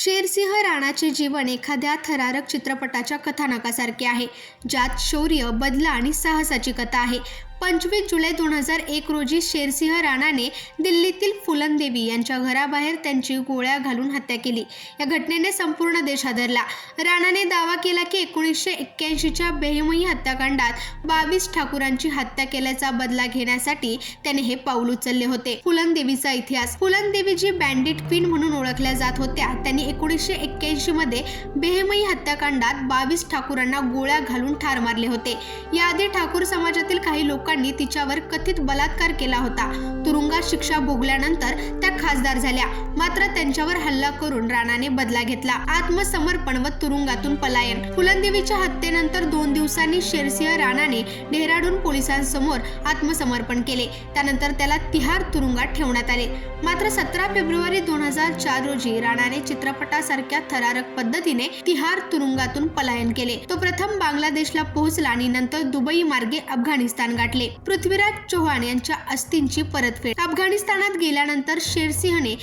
शेरसिंह राणाचे जीवन एखाद्या थरारक चित्रपटाच्या कथानकासारखे आहे ज्यात शौर्य बदला आणि साहसाची कथा आहे. पंचवीस जुलै दोन हजार एक रोजी शेरसिंह राणाने दिल्लीतील फुलनदेवी यांच्या घराबाहेर त्यांची गोळ्या घालून हत्या केली. या घटनेने संपूर्ण देश हादरला. राणाने दावा केला की एकोणीसशे एक्क्याऐंशीच्या बेहमई हत्याकांडात बावीस ठाकूरांची हत्या केल्याचा बदला घेण्यासाठी त्याने हे पाऊल उचलले होते. फुलनदेवीचा इतिहास. फुलनदेवी जी बँडिट क्वीन म्हणून ओळखल्या जात होत्या त्यांनी एकोणीसशे एक्क्याऐंशी मध्ये बेहमई हत्याकांडात बावीस ठाकूरांना गोळ्या घालून ठार मारले होते. याआधी ठाकूर समाजातील काही लोक लोकांनी तिच्यावर कथित बलात्कार केला होता. तुरुंगात शिक्षा भोगल्यानंतर त्या खासदार झाल्या. मात्र त्यांच्यावर हल्ला करून राणाने बदला घेतला. आत्मसमर्पण व तुरुंगातून पलायन. फुलंदेवीच्या हत्येनंतर दोन दिवसांनी शेरसिंह राणाने डेहराडून पोलिसांसमोर आत्मसमर्पण केले. त्यानंतर त्याला तिहार तुरुंगात ठेवण्यात आले. मात्र सतरा फेब्रुवारी दोन हजार चार रोजी राणाने चित्रपटासारख्या थरारक पद्धतीने तिहार तुरुंगातून पलायन केले. तो प्रथम बांगलादेशला पोहोचला आणि नंतर दुबई मार्गे अफगाणिस्तान गाठले. पृथ्वीराज चौहान यांच्या अस्थींची परतफेड. अफगाणिस्तानात गेल्यानंतर शेरसिंहने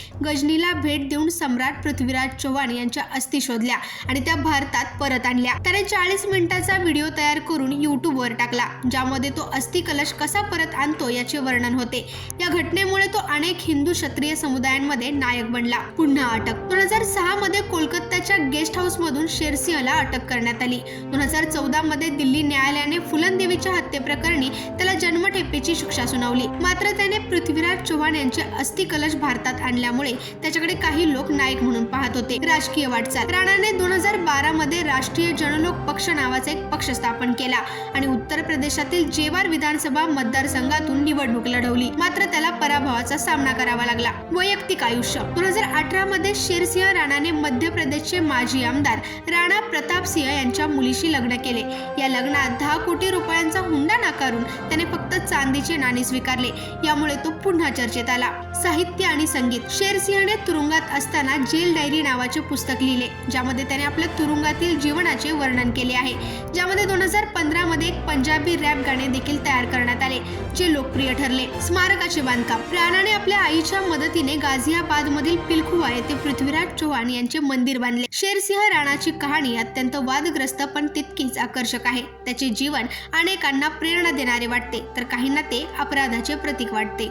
गजनीला भेट देऊन सम्राट पृथ्वीराज चौहान यांच्या अस्थी शोधल्या आणि त्या भारतात परत आणल्या. त्याने चाळीस मिनिटाचा व्हिडिओ तयार करून युट्यूबवर टाकला ज्यामध्ये तो अस्थि कलश कसा परत आणतो याचे वर्णन होते. या घटनेमुळे तो अनेक हिंदू क्षत्रिय समुदायांमध्ये नायक बनला. पुन्हा अटक. दोन हजार सहा मध्ये कोलकाताच्या गेस्ट हाऊस मधून शेरसिंहला अटक करण्यात आली. दोन हजार चौदा मध्ये दिल्ली न्यायालयाने फुलनदेवीच्या हत्येप्रकरणी त्याला जन्मठेपेची शिक्षा सुनावली. मात्र त्याने पृथ्वीराज चव्हाण यांचे अस्थि कलश भारतात आणल्यामुळे त्याच्याकडे काही लोक नायक म्हणून पाहत होते. राजकीय वाटचाल. राणाने दोन हजार बारा मध्ये राष्ट्रीय जनलोक पक्ष नावाचा एक पक्ष स्थापन केला आणि उत्तर प्रदेशातील जेवार विधानसभा मतदारसंघातून निवडणूक लढवली. मात्र त्याला पराभवाचा सामना करावा लागला. वैयक्तिक आयुष्य. दोन हजार अठरा मध्ये शेरसिंह राणाने मध्य प्रदेशचे माजी आमदार राणा प्रताप सिंह यांच्या मुलीशी लग्न केले. या लग्नात दहा कोटी रुपयांचा हुंडा नाकारून त्याने फक्त चांदीचे नाणे स्वीकारले. यामुळे तो पुन्हा चर्चेत आला. साहित्य आणि संगीत. शेरसिंहने तुरुंगात असताना जेल डायरी नावाचे पुस्तक लिहिले ज्यामध्ये त्याने आपल्या तुरुंगातील जीवनाचे वर्णन केले आहे. ज्यामध्ये दोन हजार पंधरा मध्ये एक पंजाबी रॅप गाणे देखील तयार करण्यात आले जे लोकप्रिय ठरले. स्मारकाचे बांधकाम. राणाने आपल्या आईच्या मदतीने गाझियाबाद मधील पिलखुवा येथे पृथ्वीराज चौहान यांचे मंदिर बांधले. शेरसिंह राणाची कहाणी अत्यंत वादग्रस्त पण तितकीच आकर्षक आहे. त्याचे जीवन अनेकांना प्रेरणा देणारे वाटते तर काहींना ते अपराधाचे प्रतीक वाटते.